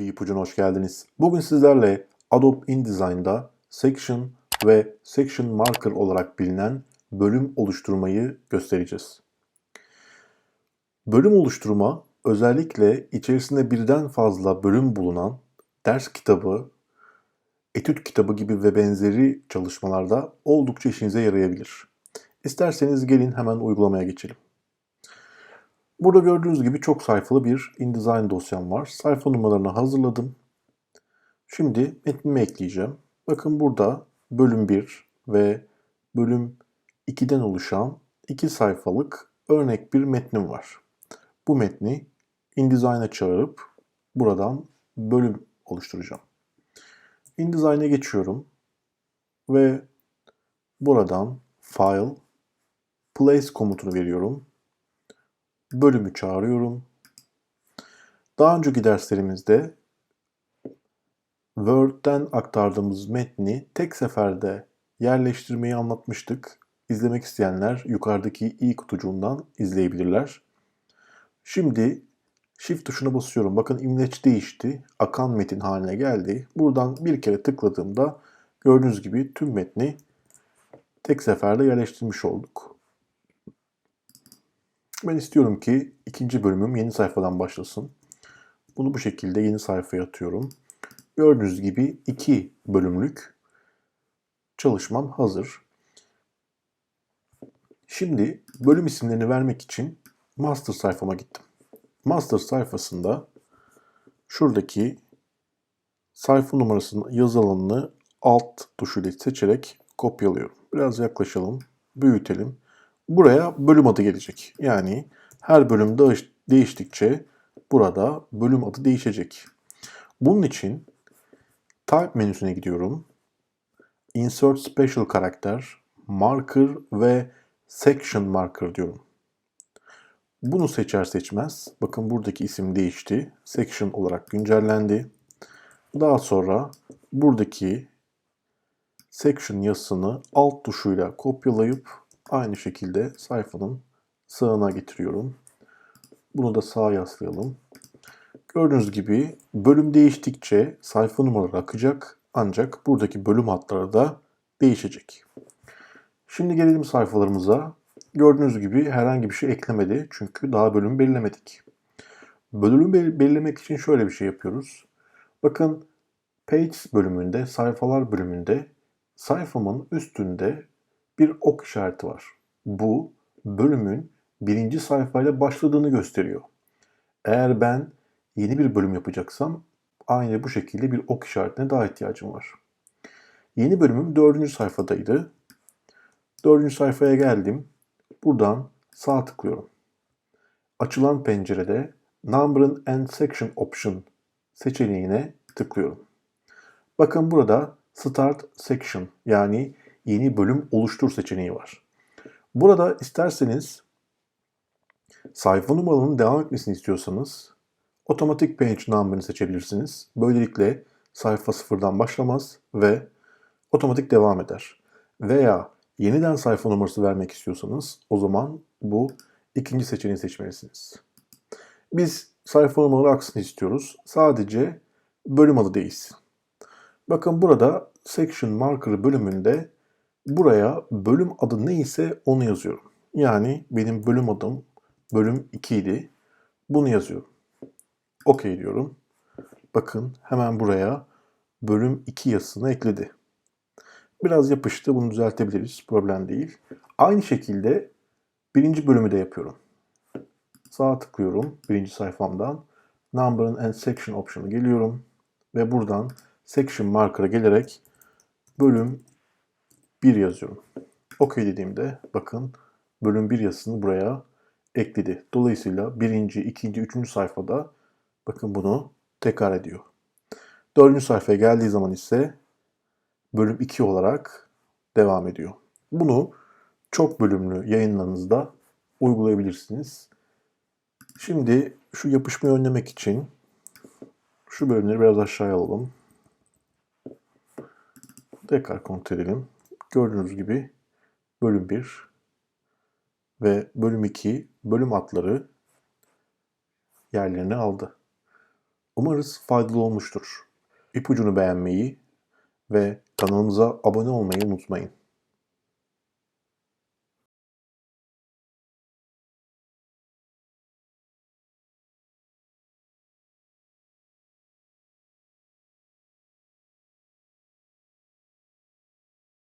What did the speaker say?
Bir ipucuna hoş geldiniz. Bugün sizlerle Adobe InDesign'da section ve section marker olarak bilinen bölüm oluşturmayı göstereceğiz. Bölüm oluşturma özellikle içerisinde birden fazla bölüm bulunan ders kitabı, etüt kitabı gibi ve benzeri çalışmalarda oldukça işinize yarayabilir. İsterseniz gelin hemen uygulamaya geçelim. Burada gördüğünüz gibi çok sayfalı bir InDesign dosyam var. Sayfa numaralarını hazırladım. Şimdi metnimi ekleyeceğim. Bakın burada bölüm 1 ve bölüm 2'den oluşan iki sayfalık örnek bir metnim var. Bu metni InDesign'a çağırıp buradan bölüm oluşturacağım. InDesign'a geçiyorum ve buradan File, Place komutunu veriyorum bölümü çağırıyorum. Daha önceki derslerimizde Word'den aktardığımız metni tek seferde yerleştirmeyi anlatmıştık. İzlemek isteyenler yukarıdaki i kutucuğundan izleyebilirler. Şimdi Shift tuşuna basıyorum. Bakın imleç değişti. Akan metin haline geldi. Buradan bir kere tıkladığımda gördüğünüz gibi tüm metni tek seferde yerleştirmiş olduk. Ben istiyorum ki ikinci bölümüm yeni sayfadan başlasın. Bunu bu şekilde yeni sayfaya atıyorum. Gördüğünüz gibi iki bölümlük çalışmam hazır. Şimdi bölüm isimlerini vermek için master sayfama gittim. Master sayfasında şuradaki sayfa numarasının yazı alanını alt tuşuyla seçerek kopyalıyorum. Biraz yaklaşalım, büyütelim buraya bölüm adı gelecek. Yani her bölüm değiştikçe burada bölüm adı değişecek. Bunun için Type menüsüne gidiyorum. Insert Special Karakter, Marker ve Section Marker diyorum. Bunu seçer seçmez, bakın buradaki isim değişti. Section olarak güncellendi. Daha sonra buradaki section yazısını alt tuşuyla kopyalayıp Aynı şekilde sayfanın sağına getiriyorum. Bunu da sağa yaslayalım. Gördüğünüz gibi bölüm değiştikçe sayfa numaraları akacak ancak buradaki bölüm hatları da değişecek. Şimdi gelelim sayfalarımıza. Gördüğünüz gibi herhangi bir şey eklemedi çünkü daha bölüm belirlemedik. Bölüm belirlemek için şöyle bir şey yapıyoruz. Bakın Page bölümünde, sayfalar bölümünde sayfamın üstünde bir ok işareti var. Bu bölümün birinci sayfayla başladığını gösteriyor. Eğer ben yeni bir bölüm yapacaksam aynı bu şekilde bir ok işaretine daha ihtiyacım var. Yeni bölümüm dördüncü sayfadaydı. Dördüncü sayfaya geldim. Buradan sağ tıklıyorum. Açılan pencerede Number and Section Option seçeneğine tıklıyorum. Bakın burada Start Section yani yeni bölüm oluştur seçeneği var. Burada isterseniz sayfa numaranın devam etmesini istiyorsanız otomatik page number'ını seçebilirsiniz. Böylelikle sayfa sıfırdan başlamaz ve otomatik devam eder. Veya yeniden sayfa numarası vermek istiyorsanız o zaman bu ikinci seçeneği seçmelisiniz. Biz sayfa numaraları aksını istiyoruz. Sadece bölüm adı değilsin. Bakın burada section marker bölümünde Buraya bölüm adı neyse onu yazıyorum. Yani benim bölüm adım bölüm 2 idi. Bunu yazıyorum. OK diyorum. Bakın hemen buraya bölüm 2 yazısını ekledi. Biraz yapıştı. Bunu düzeltebiliriz. Problem değil. Aynı şekilde birinci bölümü de yapıyorum. Sağa tıklıyorum birinci sayfamdan. Number and Section option'ı geliyorum. Ve buradan Section Marker'a gelerek bölüm 1 yazıyorum. OK dediğimde bakın bölüm 1 yazısını buraya ekledi. Dolayısıyla birinci, ikinci, üçüncü sayfada bakın bunu tekrar ediyor. Dördüncü sayfaya geldiği zaman ise bölüm 2 olarak devam ediyor. Bunu çok bölümlü yayınlarınızda uygulayabilirsiniz. Şimdi şu yapışmayı önlemek için şu bölümleri biraz aşağıya alalım. Tekrar kontrol edelim. Gördüğünüz gibi bölüm 1 ve bölüm 2 bölüm adları yerlerini aldı. Umarız faydalı olmuştur. İpucunu beğenmeyi ve kanalımıza abone olmayı unutmayın.